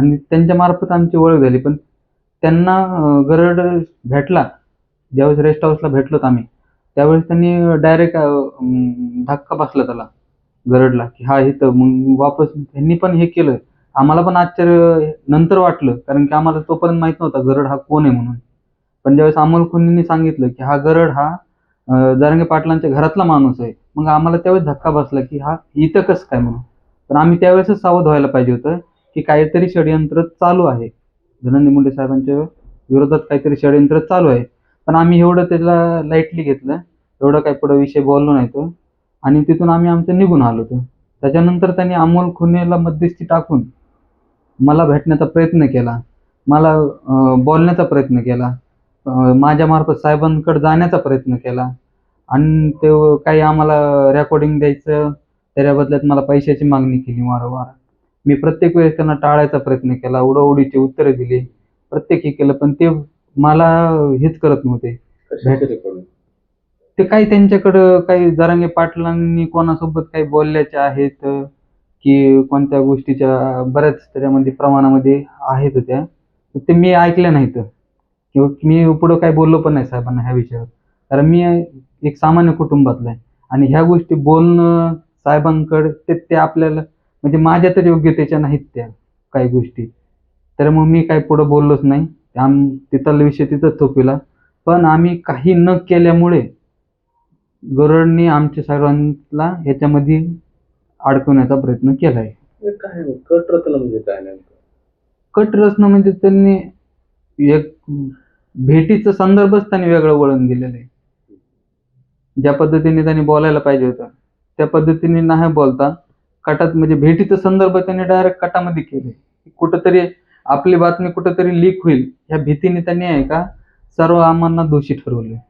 आणि त्यांच्या मार्फत आमची ओळख झाली. पण त्यांना गरड भेटला. ज्यावेळेस रेस्ट हाऊसला भेटलोत आम्ही त्यावेळेस त्यांनी डायरेक्ट धक्का बसला त्याला गरडला की हा इथं मग वापस त्यांनी पण हे केलं. आम्हाला पण आश्चर्य नंतर वाटलं कारण की आम्हाला तोपर्यंत माहीत नव्हता गरड हा कोण आहे म्हणून. पण ज्यावेळेस अमोल खुनींनी सांगितलं की हा गरड हा जारंगे पाटलांच्या घरातला माणूस आहे मग आम्हाला त्यावेळेस धक्का बसला की हा इथं कसं काय म्हणून. पण आम्ही त्यावेळेसच सावध व्हायला पाहिजे होतं. की काहीतरी षडयंत्र चालू आहे. धनंजय मुंडे साहेबांच्या विरोधात काहीतरी षडयंत्र चालू आहे. पण आम्ही एवढं त्याला लाईटली घेतलं. एवढं काही पुढं विषय बोललो नाही तो. आणि तिथून आम्ही आमचं निघून आलो तो त्याच्यानंतर त्यांनी अमोल खुनेला मध्यस्थी टाकून मला भेटण्याचा प्रयत्न केला. मला बोलण्याचा प्रयत्न केला. माझ्यामार्फत साहेबांकडे जाण्याचा प्रयत्न केला. आणि ते काही आम्हाला रेकॉर्डिंग द्यायचं. त्याच्या बदल्यात मला पैशाची मागणी केली वारंवार. मी प्रत्येक वेळेस त्यांना टाळायचा प्रयत्न केला उडवडीची उत्तरं दिली. प्रत्येक हे केलं पण ते मला हेच करत नव्हते. ते काही त्यांच्याकडं काही जरांगे पाटलांनी कोणासोबत काही बोलल्याचे आहेत की कोणत्या गोष्टीच्या बऱ्याच त्याच्यामध्ये प्रमाणामध्ये आहेत त्या. ते मी ऐकल्या नाहीत. किंवा मी पुढं काही बोललो पण नाही साहेबांना ह्या विषयावर. कारण मी एक सामान्य कुटुंबातला आहे. आणि ह्या गोष्टी बोलणं साहेबांकडे ते ते आपल्याला म्हणजे माझ्या तर योग्यतेच्या नाहीत त्या काही गोष्टी. तर मग मी काही पुढं बोललोच नाही. आम तिथला विषय तिथंच थोपिला. पण आम्ही काही न केल्यामुळे गरुडनी आमच्या सर्वांना याच्यामध्ये अडकवण्याचा प्रयत्न केलाय. हे काय? कट रचना म्हणजे काय नेमकं? कट रचना म्हणजे त्यांनी एक भेटीचा संदर्भच त्यांनी वेगळं वळण दिलेलं आहे. ज्या पद्धतीने त्यांनी बोलायला पाहिजे होतं त्या पद्धतीने नाही बोलता. कटात म्हणजे भेटीचा संदर्भ त्यांनी डायरेक्ट कटामध्ये केले. कुठंतरी आपली बातमी कुठंतरी लीक होईल ह्या भीतीने त्यांनी आहे का सर्व आम्हाला दोषी ठरवले.